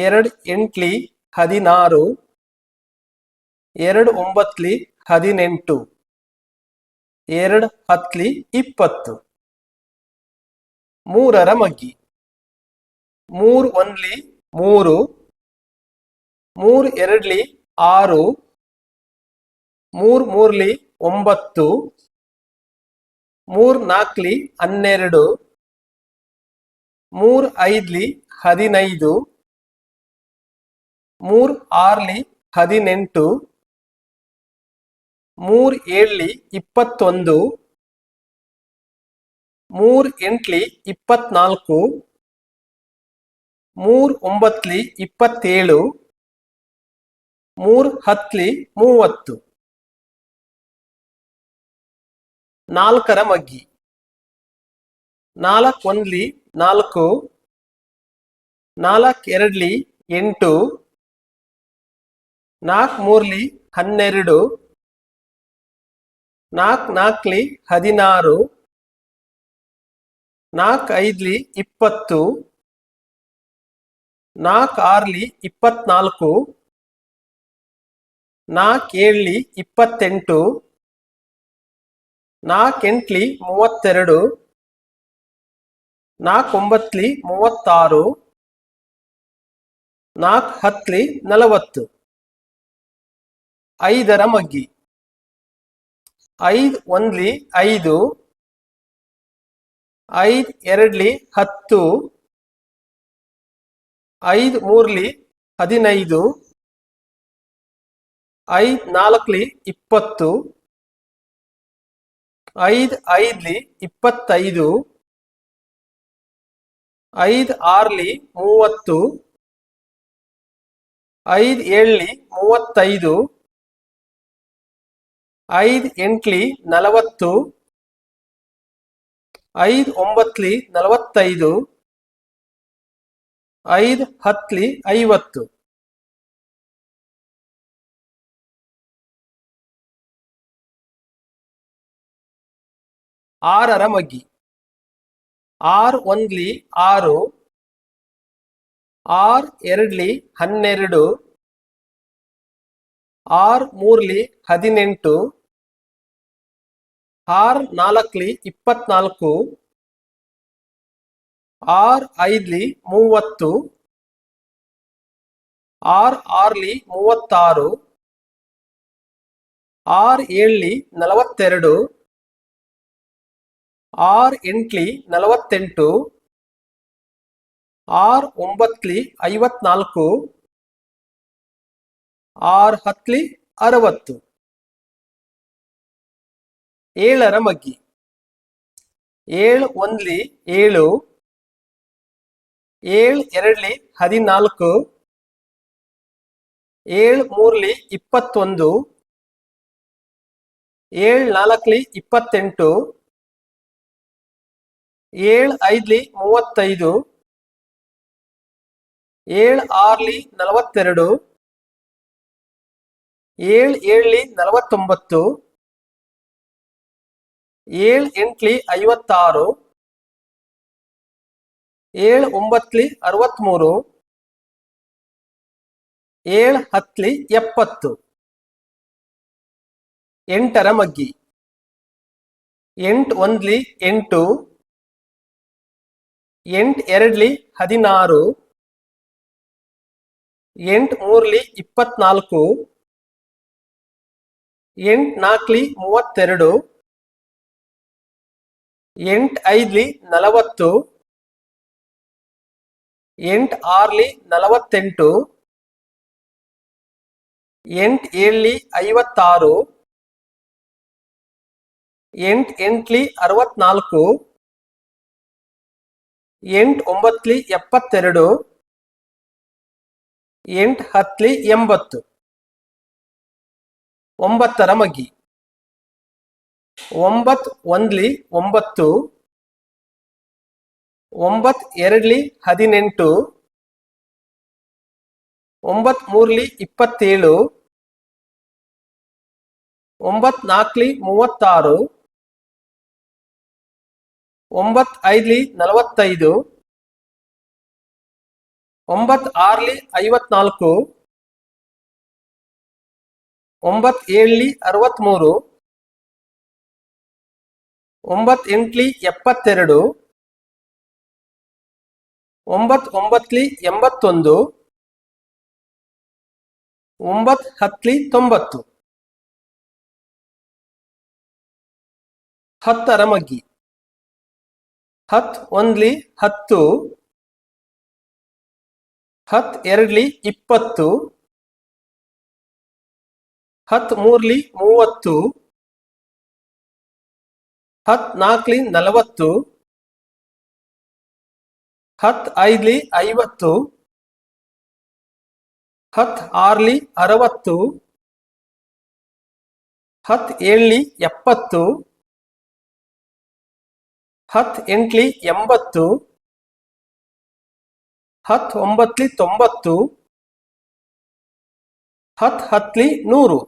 ಎರಡು ಎಂಟ್ಲಿ ಹದಿನಾರು, ಎರಡು ಒಂಬತ್ಲಿ ಹದಿನೆಂಟು, ಎರಡು ಹತ್ಲಿ ಇಪ್ಪತ್ತು. ಮೂರರ ಮಗ್ಗಿ. ಮೂರು ಒನ್ಲಿ ಮೂರು ಮೂರು ಎರಡ್ಲಿ ಆರು, ಮೂರ್ ಮೂರ್ಲಿ ಒಂಬತ್ತು, ಮೂರ್ ನಾಲ್ಕಲಿ ಹನ್ನೆರಡು, ಮೂರ್ ಐದ್ಲಿ ಹದಿನೈದು ಮೂರ್ ಆರ್ಲಿ ಹದಿನೆಂಟು, ಮೂರ್ ಏಳ್ಲಿ ಇಪ್ಪತ್ತೊಂದು, ಮೂರ್ ಎಂಟ್ಲಿ ಇಪ್ಪತ್ನಾಲ್ಕು, ಮೂರ್ ಒಂಬತ್ಲಿ ಇಪ್ಪತ್ತೇಳು, ಮೂರ್ ಹತ್ಲಿ ಮೂವತ್ತು. ನಾಲ್ಕರ ಮಗ್ಗಿ. ನಾಲ್ಕೊಂದ್ಲಿ ನಾಲ್ಕು, ನಾಲ್ಕ್ ಎರಡ್ಲಿ ಎಂಟು ನಾಲ್ಕ್ ಮೂರ್ಲಿ ಹನ್ನೆರಡು. ನಾಲ್ಕು ನಾಲ್ಕಲಿ ಹದಿನಾರು. ನಾಲ್ಕ್ ಐದ್ಲಿ ಇಪ್ಪತ್ತು. ನಾಲ್ಕು ಆರ್ಲಿ ಇಪ್ಪತ್ನಾಲ್ಕು. ನಾಲ್ಕ್ ಏಳ್ಲಿ ಇಪ್ಪತ್ತೆಂಟು. ನಾಲ್ಕ್ ಎಂಟ್ಲಿ ಮೂವತ್ತೆರಡು. ನಾಲ್ಕ್ ಒಂಬತ್ಲಿ ಮೂವತ್ತಾರು. ನಾಲ್ಕು ಹತ್ಲಿ ನಲವತ್ತು. ಐದರ ಮಗ್ಗಿ. ಐದ್ ಒಂದ್ಲಿ ಐದು, ಐದ್ ಎರಡ್ಲಿ ಹತ್ತು, ಐದ್ ಮೂರ್ಲಿ ಹದಿನೈದು, ಐದ್ ನಾಲ್ಕ್ಲಿ ಇಪ್ಪತ್ತು, ಐದ್ ಐದ್ಲಿ ಇಪ್ಪತ್ತೈದು, ಐದ್ ಆರ್ಲಿ ಮೂವತ್ತು, ಐದ್ ಏಳ್ಲಿ ಮೂವತ್ತೈದು ಐದ್ ಎಂಟ್ಲಿ ನಲವತ್ತು, ಐದ್ ಒಂಬತ್ಲಿ ನಲವತ್ತೈದು, ಐದ್ ಹತ್ಲಿ ಐವತ್ತು. ಆರರ ಮಗ್ಗಿ. ಆರ್ ಒಂದ್ಲಿ ಆರು, ಆರ್ ಎರಡ್ಲಿ ಹನ್ನೆರಡು ಆರ್ ಮೂರ್ಲಿ ಹದಿನೆಂಟು, ಆರ್ ನಾಲ್ಕಲಿ ಇಪ್ಪತ್ನಾಲ್ಕು, ಆರ್ ಐದ್ಲಿ ಮೂವತ್ತು, ಆರ್ ಆರ್ಲಿ ಮೂವತ್ತಾರು, ಆರ್ ಏಳ್ಲಿ ನಲವತ್ತೆರಡು, ಆರ್ ಎಂಟ್ಲಿ ನಲವತ್ತೆಂಟು, ಆರ್ ಒಂಬತ್ಲಿ ಐವತ್ನಾಲ್ಕು ಆರ್ ಹತ್ಲಿ ಅರವತ್ತು. ಏಳರ ಮಗ್ಗಿ. ಏಳು ಒಂದ್ಲಿ ಏಳು. ಏಳು ಎರಡ್ಲಿ ಹದಿನಾಲ್ಕು. ಏಳು ಮೂರ್ಲಿ ಇಪ್ಪತ್ತೊಂದು. ಏಳು ನಾಲ್ಕಲಿ ಇಪ್ಪತ್ತೆಂಟು. ಏಳು ಐದ್ಲಿ ಮೂವತ್ತೈದು. ಏಳು ಆರ್ಲಿ ನಲವತ್ತೆರಡು. ಏಳ್ ಏಳ್ಲಿ ನಲವತ್ತೊಂಬತ್ತು, ಏಳು ಎಂಟ್ಲಿ ಐವತ್ತಾರು, ಏಳು ಒಂಬತ್ಲಿ ಅರವತ್ತ್ಮೂರು ಏಳು ಹತ್ಲಿ ಎಪ್ಪತ್ತು. ಎಂಟರ ಮಗ್ಗಿ. ಎಂಟು ಒಂದ್ಲಿ ಎಂಟು ಎಂಟು ಎರಡ್ಲಿ ಹದಿನಾರು, ಎಂಟು ಮೂರ್ಲಿ ಇಪ್ಪತ್ನಾಲ್ಕು ಎಂಟ್ ನಾಲ್ಕಲಿ ಮೂವತ್ತೆರಡು, ಎಂಟ್ ಐದ್ಲಿ ನಲವತ್ತು, ಎಂಟ್ ಆರ್ಲಿ ನಲವತ್ತೆಂಟು, ಎಂಟ್ ಏಳ್ಲಿ ಐವತ್ತಾರು, ಎಂಟ್ ಎಂಟ್ಲಿ ಅರವತ್ನಾಲ್ಕು, ಎಂಟ್ ಒಂಬತ್ಲಿ ಎಪ್ಪತ್ತೆರಡು, ಎಂಟ್ ಹತ್ಲಿ ಎಂಬತ್ತು. ಒಂಬತ್ತರ ಮಗ್ಗಿ. ಒಂಬತ್ ಒಂದ್ಲಿ ಒಂಬತ್ತು, ಒಂಬತ್ ಎರಡ್ಲಿ ಹದಿನೆಂಟು, ಒಂಬತ್ ಮೂರ್ಲಿ ಇಪ್ಪತ್ತೇಳು, ಒಂಬತ್ ನಾಲ್ಕಲಿ ಮೂವತ್ತಾರು, ಒಂಬತ್ ಐದ್ಲಿ ನಲವತ್ತೈದು, ಒಂಬತ್ ಆರ್ಲಿ ಐವತ್ನಾಲ್ಕು ಒಂಬತ್ ಏಳ್ಲಿ ಅರವತ್ಮೂರು ಒಂಬತ್ ಎಂಟ್ಲಿ ಎಪ್ಪತ್ತೆರಡು ಒಂಬತ್ ಒಂಬತ್ಲಿ ಎಂಬತ್ತೊಂದು ಒಂಬತ್ ಹತ್ತಲಿ ತೊಂಬತ್ತು. ಹತ್ತರ ಮಗ್ಗಿ ಹತ್ ಒಂದ್ಲಿ ಹತ್ತು ಹತ್ ಎರಡ್ಲಿ ಇಪ್ಪತ್ತು. ಹತ್ ಮೂರ್ಲಿ ಮೂವತ್ತು, ಹತ್ ನಾಲ್ಕಲಿ ನಲವತ್ತು, ಹತ್ ಐದ್ಲಿ ಐವತ್ತು, ಹತ್ ಆರ್ಲಿ ಅರವತ್ತು, ಹತ್ ಏಳ್ಲಿ ಎಪ್ಪತ್ತು, ಹತ್ ಎಂಟ್ಲಿ ಎಂಬತ್ತು, ಹತ್ ಒಂಬತ್ಲಿ ತೊಂಬತ್ತು, ಹತ್ ಹತ್ಲಿ ನೂರು.